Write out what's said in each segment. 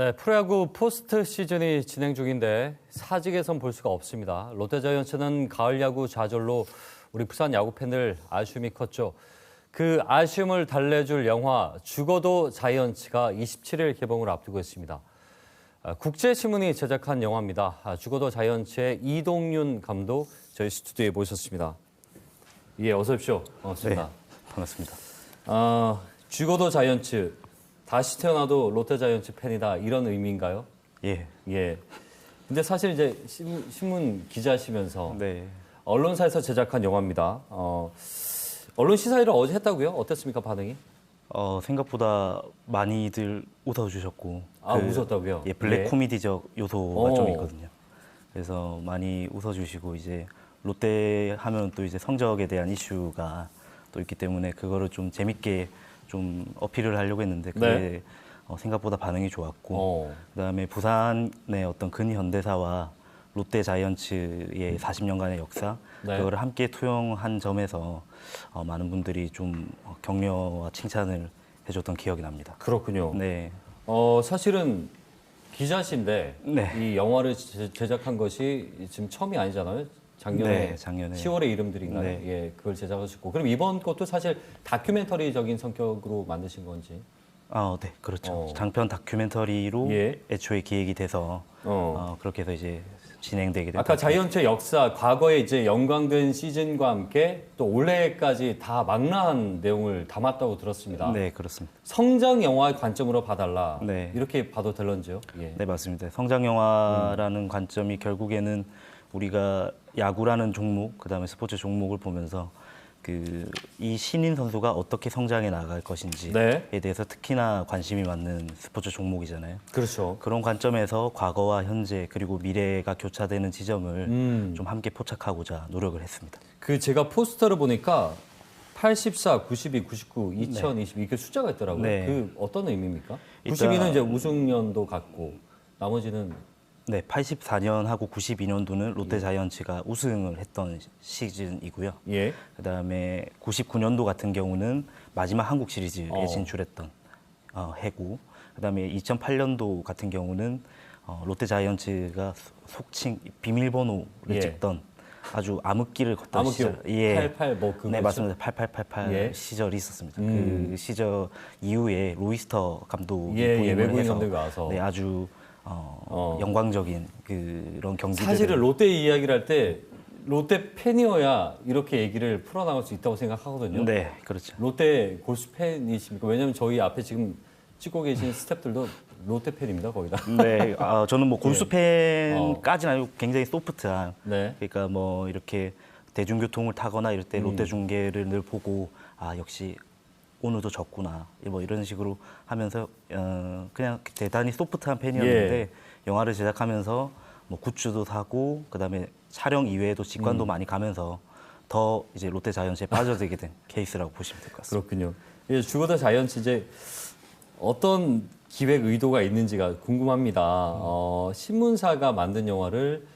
네, 프로야구 포스트 시즌이 진행 중인데 사직에선 볼 수가 없습니다. 롯데자이언츠는 가을 야구 좌절로 우리 부산 야구 팬들 아쉬움이 컸죠. 그 아쉬움을 달래줄 영화 죽어도 자이언츠가 27일 개봉을 앞두고 있습니다. 아, 국제신문이 제작한 영화입니다. 아, 죽어도 자이언츠의 이동윤 감독 저희 스튜디오에 모셨습니다. 예, 어서 오십시오. 반갑습니다. 반갑습니다. 아, 죽어도 자이언츠 다시 태어나도 롯데 자이언츠 팬이다 이런 의미인가요? 예. 예. 근데 사실 이제 신- 신문 기자시면서 네. 언론사에서 제작한 영화입니다. 어, 언론 시사회를 어제 했다고요? 어땠습니까 반응이? 어, 생각보다 많이들 웃어주셨고. 아 웃었다고요? 예, 블랙 예. 코미디적 요소가 오. 좀 있거든요. 그래서 많이 웃어주시고 이제 롯데 하면 또 이제 성적에 대한 이슈가 또 있기 때문에 그거를 좀 재밌게 좀 어필을 하려고 했는데 그게 네. 어, 생각보다 반응이 좋았고 어. 그다음에 부산의 어떤 근현대사와 롯데 자이언츠의 40년간의 역사 네. 그거를 함께 투영한 점에서 어, 많은 분들이 좀 어, 격려와 칭찬을 해줬던 기억이 납니다. 그렇군요. 네, 어, 사실은 기자신데 네. 이 영화를 제- 제작한 것이 지금 처음이 아니잖아요. 작년에, 네, 작년에. 10월에 이름들인가요? 네. 예, 그걸 제작하셨고 그럼 이번 것도 사실 다큐멘터리적인 성격으로 만드신 건지? 아, 네, 그렇죠. 어. 장편 다큐멘터리로 예. 애초에 기획이 돼서 어. 어, 그렇게 해서 이제 진행되게 됐다. 아까 자이언츠의 역사, 과거에 이제 영광된 시즌과 함께 또 올해까지 다 망라한 내용을 담았다고 들었습니다. 네, 그렇습니다. 성장 영화의 관점으로 봐달라. 네. 이렇게 봐도 될런지요? 예. 네, 맞습니다. 성장 영화라는 관점이 결국에는 우리가 야구라는 종목, 그다음에 스포츠 종목을 보면서 그 이 신인 선수가 어떻게 성장해 나갈 것인지에 네. 대해서 특히나 관심이 많는 스포츠 종목이잖아요. 그렇죠. 그런 관점에서 과거와 현재 그리고 미래가 교차되는 지점을 음. 좀 함께 포착하고자 노력을 했습니다. 그 제가 포스터를 보니까 84, 92, 99, 2020 이렇게 숫자가 있더라고요. 네. 그 어떤 의미입니까? 일단- 92는 이제 우승년도 같고 나머지는 네, 84년하고 92년도는 롯데 자이언츠가 우승을 했던 시즌이고요. 예. 그다음에 99년도 같은 경우는 마지막 한국 시리즈에 어. 진출했던 어, 해고. 그다음에 2008년도 같은 경우는 어, 롯데 자이언츠가 소- 속칭 비밀번호를 예. 찍던 아주 암흑기를 걷던 암흑기 시절. 예. 88 뭐 그거죠? 네 맞습니다. 8888 예. 시절이 있었습니다. 음. 그 시절 이후에 로이스터 감독이 예, 예, 부임을 외국인 해서 감독이 와서. 네, 아주 어, 어. 영광적인 그런 경기들 사실은 롯데 이야기를 할 때 롯데 팬이어야 이렇게 얘기를 풀어나갈 수 있다고 생각하거든요. 네 그렇죠. 롯데 골수 팬이십니까? 왜냐면 저희 앞에 지금 찍고 계신 스태프들도 롯데 팬입니다, 거의 다. 네, 아, 저는 뭐 골수 팬까지는 아니고 굉장히 소프트한. 네. 그러니까 뭐 이렇게 대중교통을 타거나 이럴 때 음. 롯데 중계를 늘 보고 아 역시 오늘도 졌구나 뭐 이런 식으로 하면서 어, 그냥 대단히 소프트한 팬이었는데 예. 영화를 제작하면서 뭐 굿즈도 사고 그다음에 촬영 이외에도 직관도 음. 많이 가면서 더 이제 롯데 자이언츠에 빠져들게 된 케이스라고 보시면 될 것 같습니다. 그렇군요. 예, 죽어도 자이언츠 이제 어떤 기획 의도가 있는지가 궁금합니다. 어, 신문사가 만든 영화를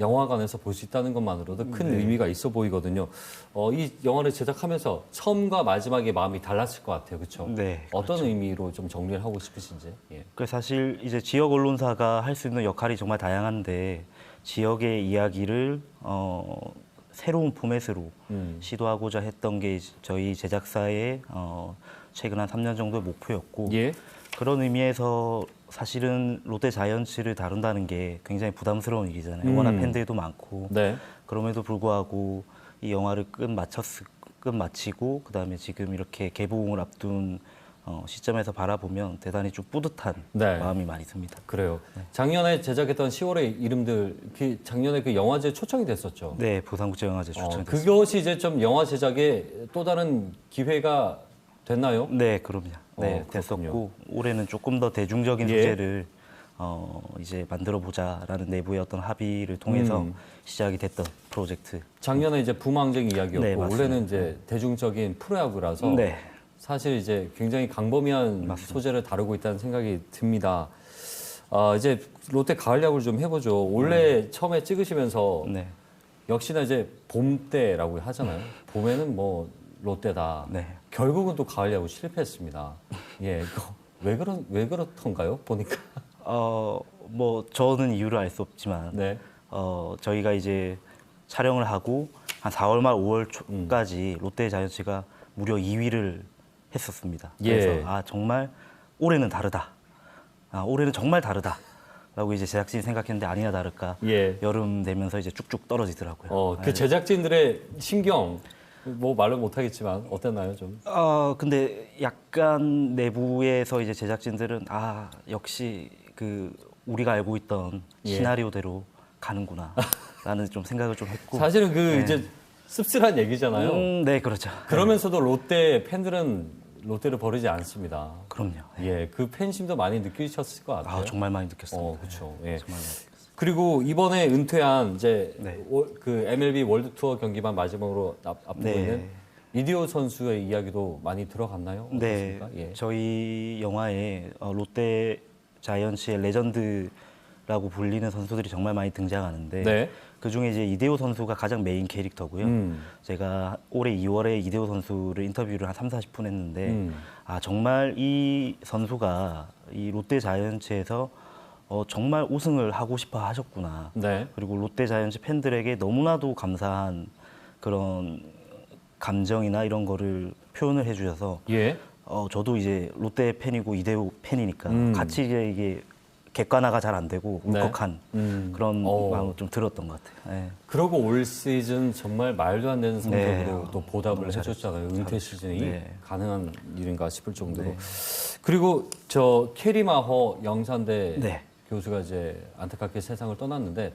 영화관에서 볼 수 있다는 것만으로도 큰 네. 의미가 있어 보이거든요. 어, 이 영화를 제작하면서 처음과 마지막에 마음이 달랐을 것 같아요. 그렇죠? 네, 어떤 의미로 좀 정리를 하고 싶으신지. 예. 그 사실 이제 지역 언론사가 할 수 있는 역할이 정말 다양한데 지역의 이야기를 어, 새로운 포맷으로 음. 시도하고자 했던 게 저희 제작사의 어, 최근 한 3년 정도의 목표였고 예. 그런 의미에서 사실은 롯데 자이언츠를 다룬다는 게 굉장히 부담스러운 일이잖아요. 음. 워낙 팬들도 많고 네. 그럼에도 불구하고 이 영화를 끝 마쳤 끝 마치고 그다음에 지금 이렇게 개봉을 앞둔 어, 시점에서 바라보면 대단히 좀 뿌듯한 네. 마음이 많이 듭니다. 그래요. 작년에 제작했던 10월의 이름들, 그 작년에 그 영화제 초청이 됐었죠. 네, 부산국제영화제 어, 추천했습니다. 그것이 이제 좀 영화 제작에 또 다른 기회가 됐나요? 네, 그럼요. 네, 어, 됐었고 올해는 조금 더 대중적인 예. 소재를 어, 이제 만들어 보자라는 내부의 어떤 합의를 통해서 음. 시작이 됐던 프로젝트. 작년에 이제 부망쟁이 이야기였고 네. 올해는 이제 대중적인 프로야구라서 네, 사실 이제 굉장히 광범위한 맞습니다. 소재를 다루고 있다는 생각이 듭니다. 아, 이제 롯데 가을 야구를 좀 해보죠. 원래 처음에 찍으시면서 네, 역시나 이제 봄 때라고 하잖아요. 봄에는 뭐 롯데다. 네. 결국은 또 가을 야구 실패했습니다. 예, 왜 그런 왜 그렇던가요? 보니까 어, 뭐 저는 이유를 알 수 없지만 네. 어, 저희가 이제 촬영을 하고 한 4월 말 5월 음. 초까지 롯데 자이언츠가 무려 2위를 했었습니다. 예. 그래서 아 정말 올해는 다르다. 아 올해는 정말 다르다. 라고 이제 제작진이 생각했는데 아니나 다를까 예. 여름 되면서 이제 쭉쭉 떨어지더라고요. 어, 그 네. 제작진들의 신경 뭐 말로 못 하겠지만 어땠나요, 좀? 어 근데 약간 내부에서 이제 제작진들은 아 역시 그 우리가 알고 있던 예. 시나리오대로 가는구나라는 좀 생각을 좀 했고 사실은 그 네. 이제 씁쓸한 얘기잖아요. 음, 네 그렇죠. 그러면서도 롯데 팬들은 롯데를 버리지 않습니다. 그럼요. 예, 그 팬심도 많이 느끼셨을 것 같아요. 아 정말 많이 느꼈습니다. 어, 그렇죠. 예. 정말 많이. 그리고 이번에 은퇴한 이제 네. 월- 그 MLB 월드 투어 경기만 마지막으로 앞, 앞두고 네. 있는 이디오 선수의 이야기도 많이 들어갔나요? 네, 어떻습니까? 예. 저희 영화에 어, 롯데 자이언츠의 레전드라고 불리는 선수들이 정말 많이 등장하는데 네. 그 중에 이제 이대호 선수가 가장 메인 캐릭터고요. 음. 제가 올해 2월에 이대호 선수를 인터뷰를 한 3, 40분 했는데 음. 아 정말 이 선수가 이 롯데 자이언츠에서 어, 정말 우승을 하고 싶어 하셨구나. 네. 그리고 롯데 자이언츠 팬들에게 너무나도 감사한 그런 감정이나 이런 거를 표현을 해주셔서 예. 어, 저도 이제 롯데 팬이고 이대호 팬이니까 음. 같이 이제 이게 객관화가 잘 안 되고 네. 울컥한 음. 그런 어. 마음을 좀 들었던 것 같아요. 예. 그러고 올 시즌 정말 말도 안 되는 성적으로 네. 또 보답을 해줬잖아요. 은퇴 시즌이 네. 가능한 일인가 싶을 정도로. 그리고 저 캐리마허 영산대 네. 교수가 이제 안타깝게 세상을 떠났는데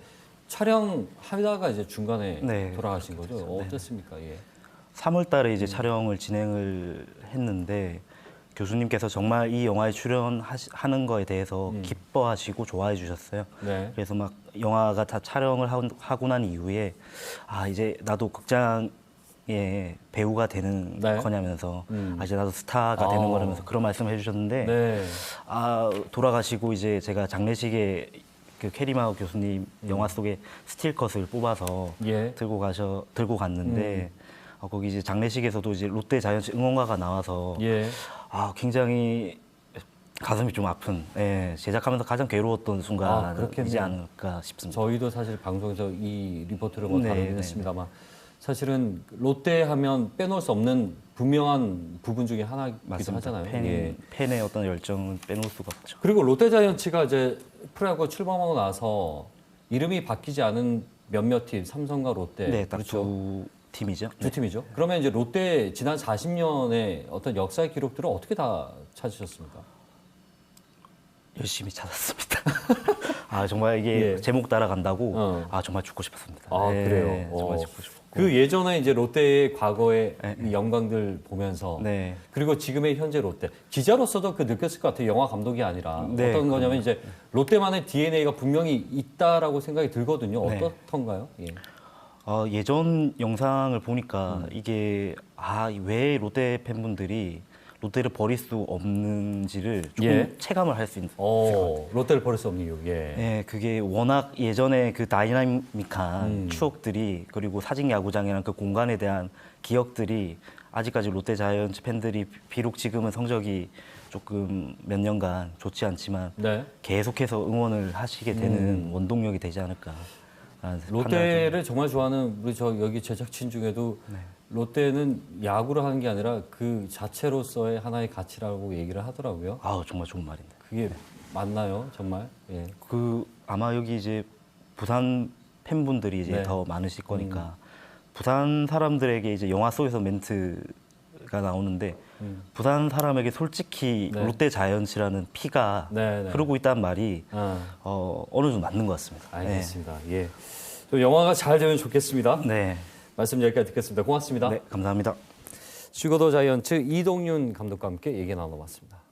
촬영하다가 이제 중간에 네. 돌아가신 거죠. 어땠습니까? 예. 3월 달에 음. 이제 촬영을 진행을 했는데 교수님께서 정말 이 영화에 출연하는 거에 대해서 음. 기뻐하시고 좋아해 주셨어요. 네. 그래서 막 영화가 다 촬영을 하- 하고 난 이후에 아 이제 나도 극장 의 배우가 되는 네. 거냐면서 음. 아 이제 나도 스타가 아. 되는 거라면서 그런 말씀을 해주셨는데 네. 아 돌아가시고 이제 제가 장례식에 그 캐리마우 교수님 음. 영화 속에 스틸컷을 뽑아서 예. 들고 가셔 들고 갔는데 음. 어, 거기 이제 장례식에서도 이제 롯데 자이언츠 응원가가 나와서 예. 아 굉장히 가슴이 좀 아픈 예, 제작하면서 가장 괴로웠던 아, 순간이지 그렇겠네요. 않을까 싶습니다. 저희도 사실 방송에서 이 리포트를 뭐 네, 다루긴 네, 했습니다만 사실은 롯데 하면 빼놓을 수 없는 분명한 부분 중에 하나이기도 맞습니다. 하잖아요. 팬, 예. 팬의 어떤 열정은 빼놓을 수가 없죠. 그리고 롯데 자이언츠가 이제 프로야구 출범하고 나서 이름이 바뀌지 않은 몇몇 팀, 삼성과 롯데 네, 딱 그렇죠. 두 팀이죠. 두 팀이죠. 그러면 이제 롯데 지난 40년의 어떤 역사의 기록들을 어떻게 다 찾으셨습니까? 열심히 찾았습니다. 아 정말 이게 예. 제목 따라간다고 어. 아 정말 죽고 싶었습니다. 아 예, 그래요. 정말 어. 죽고 싶 고. 그 예전에 이제 롯데의 과거의 네. 이 영광들 보면서 네. 그리고 지금의 현재 롯데 기자로서도 그 느꼈을 것 같아요. 영화 감독이 아니라 네, 어떤 거냐면 이제 롯데만의 DNA가 분명히 있다라고 생각이 들거든요. 네. 어떻던가요? 예. 어, 예전 영상을 보니까 음. 이게 아 왜 롯데 팬분들이 롯데를 버릴 수 없는지를 조금 예. 체감을 할 수 있는. 어, 롯데를 버릴 수 없는 이유. 예. 네, 그게 워낙 예전에 그 다이나믹한 음. 추억들이 그리고 사직 야구장이라는 그 공간에 대한 기억들이 아직까지 롯데 자이언츠 팬들이 비록 지금은 성적이 조금 몇 년간 좋지 않지만 네. 계속해서 응원을 하시게 되는 원동력이 되지 않을까. 롯데를 정말 좋아하는 우리 저 여기 제작진 중에도 네. 롯데는 야구를 하는 게 아니라 그 자체로서의 하나의 가치라고 얘기를 하더라고요. 아우 정말 좋은 말인데. 그게 맞나요, 정말? 예. 그 아마 여기 이제 부산 팬분들이 이제 네. 더 많으실 거니까 부산 사람들에게 이제 영화 속에서 멘트가 나오는데 음. 부산 사람에게 솔직히 네. 롯데 자이언츠라는 피가 네, 네. 흐르고 있다는 말이 아, 어, 어느 정도 맞는 것 같습니다. 알겠습니다. 예. 좀 영화가 잘 되면 좋겠습니다. 네. 말씀 여기까지 듣겠습니다. 고맙습니다. 네, 감사합니다. 슈거더 자이언츠 이동윤 감독과 함께 얘기 나눠봤습니다.